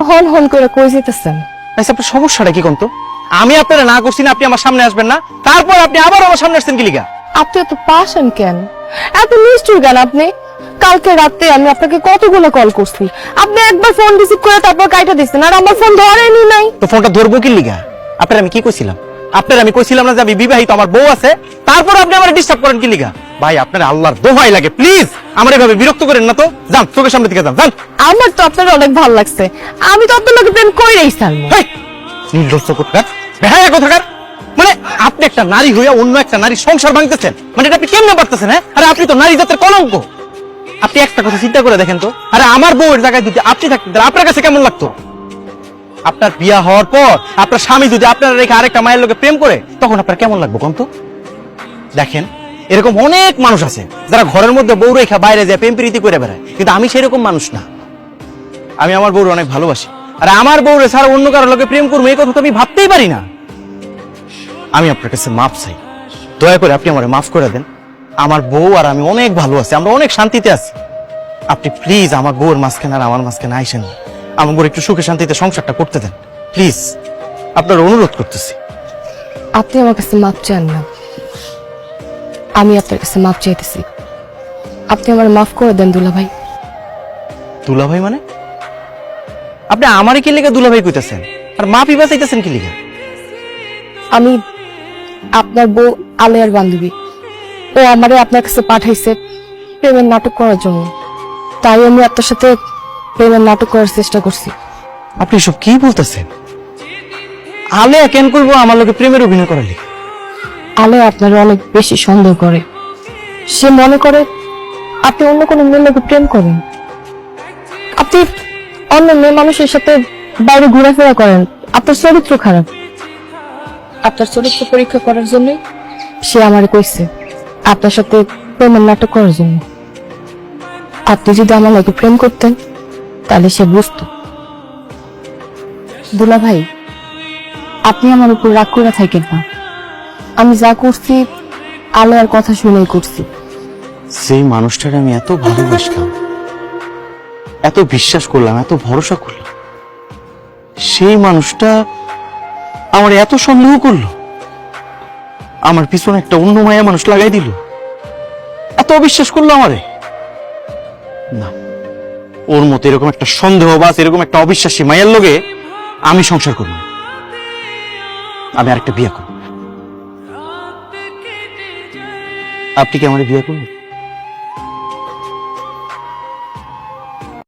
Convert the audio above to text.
হন হন করে কই যেতেছেন আচ্ছা আপনার সমস্যাটা কি কন্ত? আমি আপনারা না করছি না আপনি আমার সামনে আসবেন না। তারপর আপনি আবার আমার সামনে আসছেন কি লিগা? আপনি এত পাশেন কেন? এত নিষ্ঠুর কেন আপনি? কালকে রাতে আমি আপনাকে কতগুলো কল করছি। আপনি একবার ফোন রিসিভ করে তারপর কাইটা দিচ্ছেন আর আমার ফোন ধরেনি নাই। তো ফোনটা ধরবো কি লিগা? আপনার আমি কি কইছিলাম? আপনার আমি কইছিলাম না যে আমি বিবাহিত আমার বউ আছে। তারপর আপনি আমার ডিস্টার্ব করেন কি লিগা? ভাই আপনার আল্লাহর দোহাই লাগে প্লিজ আমার এভাবে বিরক্ত করেন না তো। যান চোখের সামনে থেকে যান যান। আমার তো আপনার অনেক ভালো লাগছে। আমি তো আপনার লোকে প্রেম করেই সালমো হেই, নির্লজ্জ কোথাকার বেহায়া কোথাকার? মানে আপনি একটা নারী হইয়া অন্য একটা নারী সংসার ভাঙতেছেন। মানে এটা আপনি কেমনে পারতেছেন হ্যাঁ? আরে আপনি তো নারী জাতের কলঙ্ক। আপনি একটা কথা চিন্তা করে দেখেন তো। আরে আমার বউয়ের জায়গায় যদি আপনি থাকতেন তাহলে আপনার কাছে কেমন লাগতো? আপনার বিয়া হওয়ার পর আপনার স্বামী যদি আপনার রেখে আরেকটা মায়ের লোকে প্রেম করে তখন আপনার কেমন লাগবে কন্ত দেখেন এরকম অনেক মানুষ আছে যারা ঘরের মধ্যে বউ রেখা বাইরে যায় প্রেম প্রীতি করে বেড়ায়। কিন্তু আমি সেরকম মানুষ না। আমি আমার বউর অনেক ভালোবাসি। আর আমার বউরে ছাড়া অন্য কারোর লোকে প্রেম করব, এই কথা তো আমি ভাবতেই পারি না। আমি আপনার কাছে মাপ চাই। দয়া করে আপনি আমার মাফ করে দেন। আমার বউ আর আমি অনেক ভালো আছি, আমরা অনেক শান্তিতে আছি। আপনি প্লিজ আমার বউর মাঝখানে আর আমার মাঝখানে আইসেন না। আমার বউর একটু সুখে শান্তিতে সংসারটা করতে দেন। প্লিজ, আপনার অনুরোধ করতেছি। আপনি আমার কাছে মাপ চান না। আমি আপনার কাছে মাফ চাইতেছি। আপনি আমার মাফ করে দেন দুলা ভাই দুলাভাই মানে? আপনি আমারই কি লেগে দুলাভাই কইতাছেন? আর মা পিবা চাইতেছেন কি লেগে আমি আপনার বউ আলেয়ার বান্ধবী। ও আমারে আপনার কাছে পাঠাইছে প্রেমের নাটক করার জন্য। তাই আমি আপনার সাথে প্রেমের নাটক করার চেষ্টা করছি। আপনি সব কি বলতেছেন? আলেয়া কেন করব আমার লোকে প্রেমের অভিনয় করালি আলে আপনার অনেক বেশি সন্দেহ করে। সে মনে করে, আপনি অন্য কোনো মেয়ের লোকে প্রেম করেন। আপনি অন্য মেয়ে মানুষের সাথে বাইরে ঘোরাফেরা করেন, আপনার চরিত্র খারাপ। আপনার চরিত্র পরীক্ষা করার জন্য সে আমার কইছে, আপনার সাথে প্রেমের নাটক করার জন্য। আপনি যদি আমার লোকে প্রেম করতেন, তাহলে সে বুঝতো। দুলা ভাই আপনি আমার উপর রাগ করে থাকেন না। আমি যা করছি, আলোয়ার কথা শুনেই করছি। সেই মানুষটার আমি এত ভালোবাসলাম, এত বিশ্বাস করলাম, এত ভরসা করলাম। সেই মানুষটা আমার এত সন্দেহ করল, আমার পিছনে একটা অন্য মায়া মানুষ লাগাই দিল। এত অবিশ্বাস করল আমারে। না, ওর মতো এরকম একটা সন্দেহবাজ এরকম একটা অবিশ্বাসী মায়ের লোকে আমি সংসার করব। আমি আরেকটা বিয়ে করব। আপনি কি আমার বিয়ে করবেন